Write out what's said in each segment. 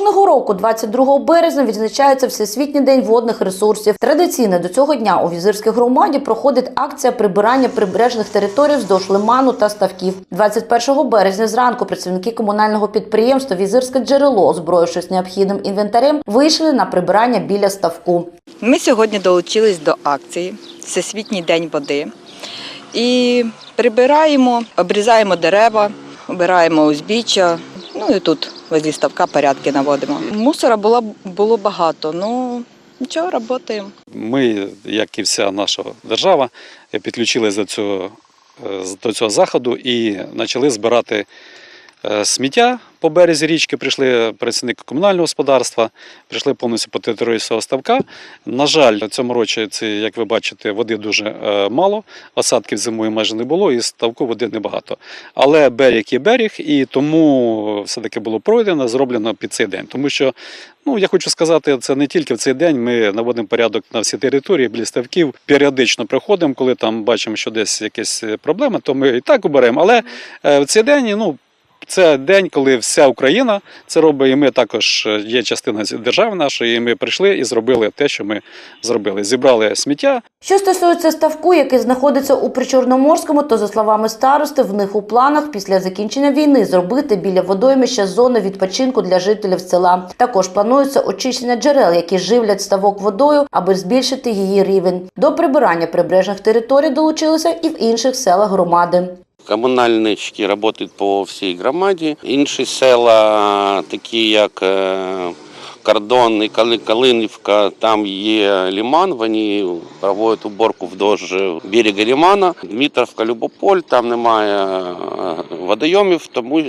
року, 22 березня, відзначається Всесвітній день водних ресурсів. Традиційно до цього дня у візирській громаді проходить акція прибирання прибережних територій вздовж лиману та ставків. 21 березня зранку працівники комунального підприємства Візирське джерело, озброївшись необхідним інвентарем, вийшли на прибирання біля ставку. Ми сьогодні долучились до акції Всесвітній день води і прибираємо, обрізаємо дерева, обираємо узбіччя. Ну і тут возле ставка порядки наводимо. Мусора було, було багато, ну нічого, працюємо. Ми, як і вся наша держава, підключилися до цього, е, до цього заходу і почали збирати сміття по березі річки. Прийшли працівники комунального господарства, прийшли повністю по території цього ставка. На жаль, цьому році, як ви бачите, води дуже е, мало, осадків зимою майже не було, і ставку води небагато. Але берег є берег, і тому все-таки було пройдено, зроблено під цей день. Тому що Ну, я хочу сказати, це не тільки в цей день. Ми наводимо порядок на всі території біля ставків. Періодично приходимо, коли там бачимо, що десь якісь проблеми, то ми і так оберемо. Але е, в цей день, ну. Це день, коли вся Україна це робить, і ми також е, є частина держави нашої. і Ми прийшли і зробили те, що ми зробили. Зібрали сміття, Що стосується ставку, який знаходиться у Причорноморському, то за словами старости, в них у планах після закінчення війни зробити біля водоймища зону відпочинку для жителів села. Також планується очищення джерел, які живлять ставок водою, аби збільшити її рівень. До прибирання прибережних територій долучилися і в інших селах громади. Комунальнички працюють по всій громаді. Інші села, такі як е, Кордон і Калинівка, там є ліман, вони проводять уборку вдовж берега лімана. Дмитровка, Любополь, там немає е, водойомів, тому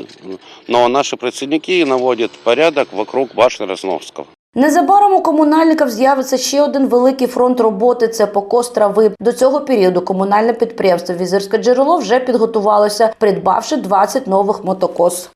но наші працівники наводять порядок вокруг башни Росновського. Незабаром у комунальників з'явиться ще один великий фронт роботи це покос трави. До цього періоду комунальне підприємство Візирське джерело вже підготувалося, придбавши 20 нових мотокос.